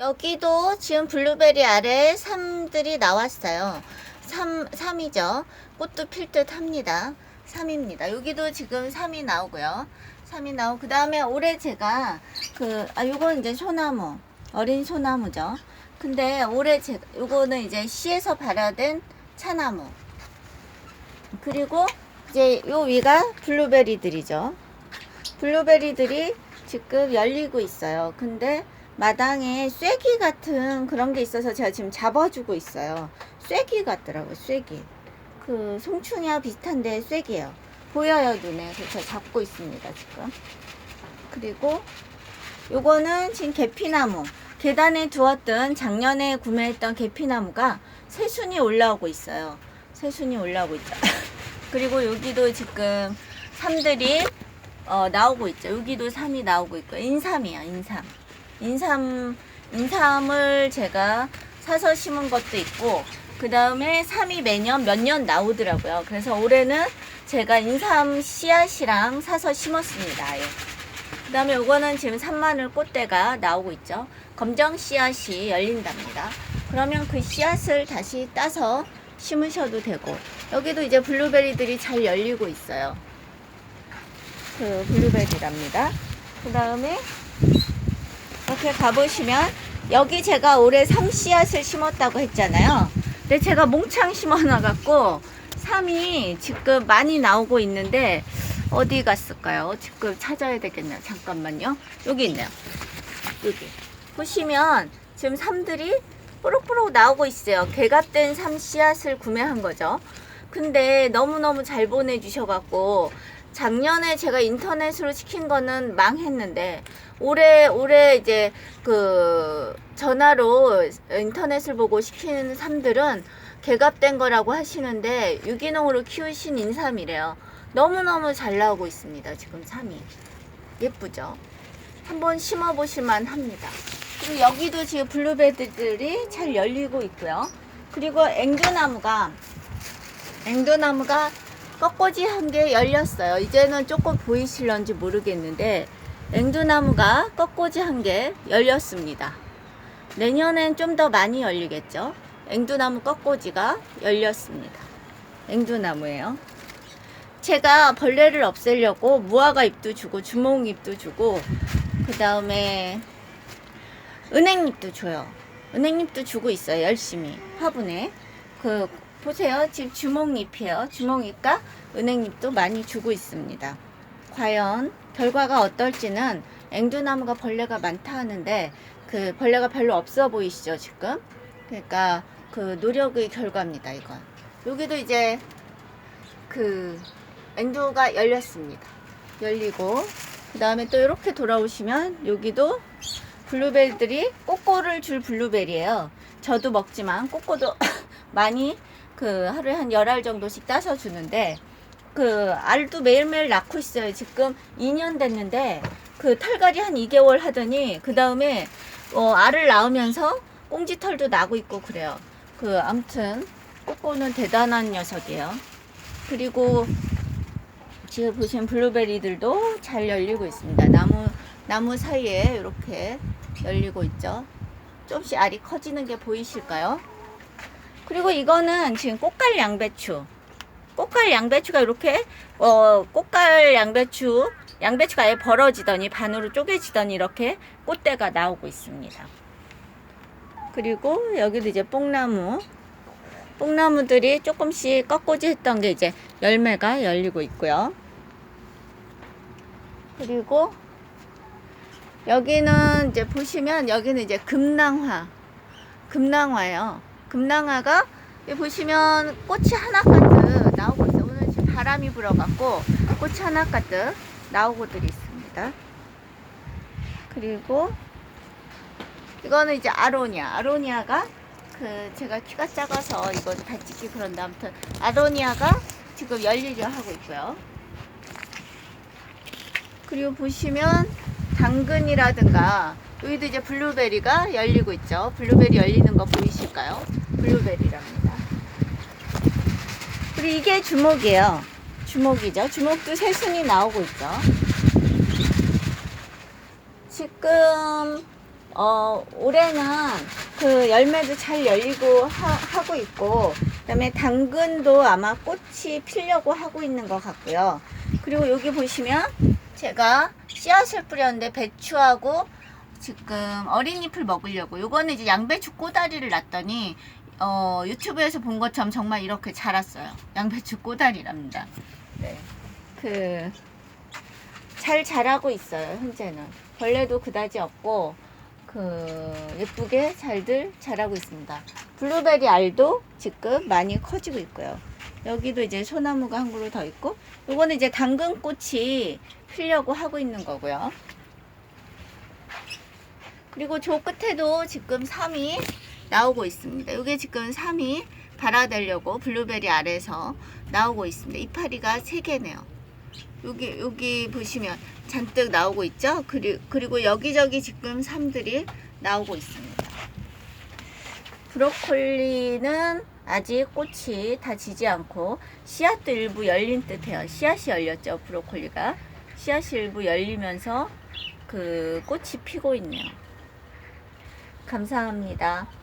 여기도 지금 블루베리 아래 삼들이 나왔어요. 삼, 삼이죠. 꽃도 필 듯 합니다. 삼입니다. 여기도 지금 삼이 나오고요. 삼이 나오고, 그 다음에 올해 제가 그, 아, 요건 이제 소나무. 어린 소나무죠. 근데 올해 제, 요거는 이제 시에서 발화된 차나무. 그리고 이제 요 위가 블루베리들이죠. 블루베리들이 지금 열리고 있어요. 근데 마당에 쐐기 같은 그런 게 있어서 제가 지금 잡아주고 있어요. 쐐기 같더라고요, 쐐기. 그 송충이와 비슷한데 쐐기예요. 보여요, 눈에. 그래서 잡고 있습니다, 지금. 그리고 요거는 지금 계피나무. 계단에 두었던 작년에 구매했던 계피나무가 새순이 올라오고 있어요. 새순이 올라오고 있죠. 그리고 여기도 지금 삼들이 어, 나오고 있죠. 여기도 삼이 나오고 있고 인삼이에요. 인삼. 인삼 인삼을 제가 사서 심은 것도 있고 그 다음에 삼이 매년 몇 년 나오더라고요. 그래서 올해는 제가 인삼 씨앗이랑 사서 심었습니다. 아예. 그 다음에 요거는 지금 산마늘 꽃대가 나오고 있죠. 검정 씨앗이 열린답니다. 그러면 그 씨앗을 다시 따서 심으셔도 되고 여기도 이제 블루베리들이 잘 열리고 있어요. 그 블루베리랍니다. 그 다음에 이렇게 가보시면 여기 제가 올해 삼씨앗을 심었다고 했잖아요. 근데 제가 몽창 심어놔갖고 삼이 지금 많이 나오고 있는데 어디 갔을까요? 지금 찾아야 되겠네요. 잠깐만요. 여기 있네요. 여기 보시면 지금 삼들이 뽀록뽀록 나오고 있어요. 개갑된 삼 씨앗을 구매한 거죠. 근데 너무너무 잘 보내주셔갖고 작년에 제가 인터넷으로 시킨 거는 망했는데 올해 올해 이제 그 전화로 인터넷을 보고 시키는 삼들은 개갑된 거라고 하시는데 유기농으로 키우신 인삼이래요. 너무너무 잘 나오고 있습니다. 지금 삼이 예쁘죠? 한번 심어 보실만 합니다. 그리고 여기도 지금 블루베리들이 잘 열리고 있고요. 그리고 앵두나무가 앵두나무가 꺾꽂이 한 개 열렸어요. 이제는 조금 보이실런지 모르겠는데 앵두나무가 꺾꽂이 한 개 열렸습니다. 내년엔 좀 더 많이 열리겠죠. 앵두나무 꺾꽂이가 열렸습니다. 앵두나무예요. 제가 벌레를 없애려고 무화과 잎도 주고 주몽 잎도 주고 그 다음에 은행잎도 줘요. 은행잎도 주고 있어요. 열심히 화분에 그 보세요. 지금 주몽잎이에요. 주몽잎과 은행잎도 많이 주고 있습니다. 과연 결과가 어떨지는 앵두나무가 벌레가 많다 하는데 그 벌레가 별로 없어 보이시죠 지금? 그러니까 그 노력의 결과입니다 이건. 여기도 이제 그 앵두가 열렸습니다. 열리고 그 다음에 또 이렇게 돌아오시면 여기도 블루베리들이 꼬꼬를 줄 블루베리예요. 저도 먹지만 꼬꼬도 많이 그 하루에 한 열 알 정도씩 따서 주는데 그 알도 매일매일 낳고 있어요. 지금 2년 됐는데 그 털갈이 한 2개월 하더니 그 다음에 어, 알을 낳으면서 꽁지털도 나고 있고 그래요. 그 아무튼 꼬꼬는 대단한 녀석이에요. 그리고 지금 보시면 블루베리들도 잘 열리고 있습니다. 나무 나무 사이에 이렇게 열리고 있죠. 조금씩 알이 커지는 게 보이실까요? 그리고 이거는 지금 꽃갈 양배추. 꽃갈 양배추가 이렇게 어 꽃갈 양배추 양배추가 아예 벌어지더니 반으로 쪼개지더니 이렇게 꽃대가 나오고 있습니다. 그리고 여기도 이제 뽕나무 뽕나무들이 조금씩 꺾꽂이 했던 게 이제 열매가 열리고 있고요. 그리고 여기는 이제 보시면 여기는 이제 금낭화 금낭화예요. 금낭화가 여기 보시면 꽃이 하나 가득 나오고 있어요. 오늘 지금 바람이 불어갖고 꽃이 하나 가득 나오고들이 있습니다. 그리고 이거는 이제 아로니아. 아로니아가 그 제가 키가 작아서 이거 다 찍기 그런데 아무튼 아로니아가 지금 열리려 하고 있고요. 그리고 보시면 당근이라든가 여기도 이제 블루베리가 열리고 있죠. 블루베리 열리는 거 보이실까요? 블루베리랍니다. 그리고 이게 주목이에요. 주목이죠. 주목도 새순이 나오고 있죠. 지금 어, 올해는 그 열매도 잘 열리고 하, 고 있고, 그 다음에 당근도 아마 꽃이 피려고 하고 있는 것 같고요. 그리고 여기 보시면 제가 씨앗을 뿌렸는데 배추하고 지금 어린 잎을 먹으려고 요거는 이제 양배추 꼬다리를 놨더니 어, 유튜브에서 본 것처럼 정말 이렇게 자랐어요. 양배추 꼬다리랍니다. 네. 그, 잘 자라고 있어요, 현재는. 벌레도 그다지 없고, 그, 예쁘게 잘들 자라고 있습니다. 블루베리 알도 지금 많이 커지고 있고요. 여기도 이제 소나무가 한 그루 더 있고, 요거는 이제 당근꽃이 피려고 하고 있는 거고요. 그리고 저 끝에도 지금 삼이 나오고 있습니다. 이게 지금 삼이 발아대려고 블루베리 아래에서 나오고 있습니다. 이파리가 세 개네요. 여기 여기 보시면 잔뜩 나오고 있죠. 그리, 그리고 여기저기 지금 삼들이 나오고 있습니다. 브로콜리는 아직 꽃이 다 지지 않고 씨앗도 일부 열린 듯해요. 씨앗이 열렸죠. 브로콜리가 씨앗이 일부 열리면서 그 꽃이 피고 있네요. 감사합니다.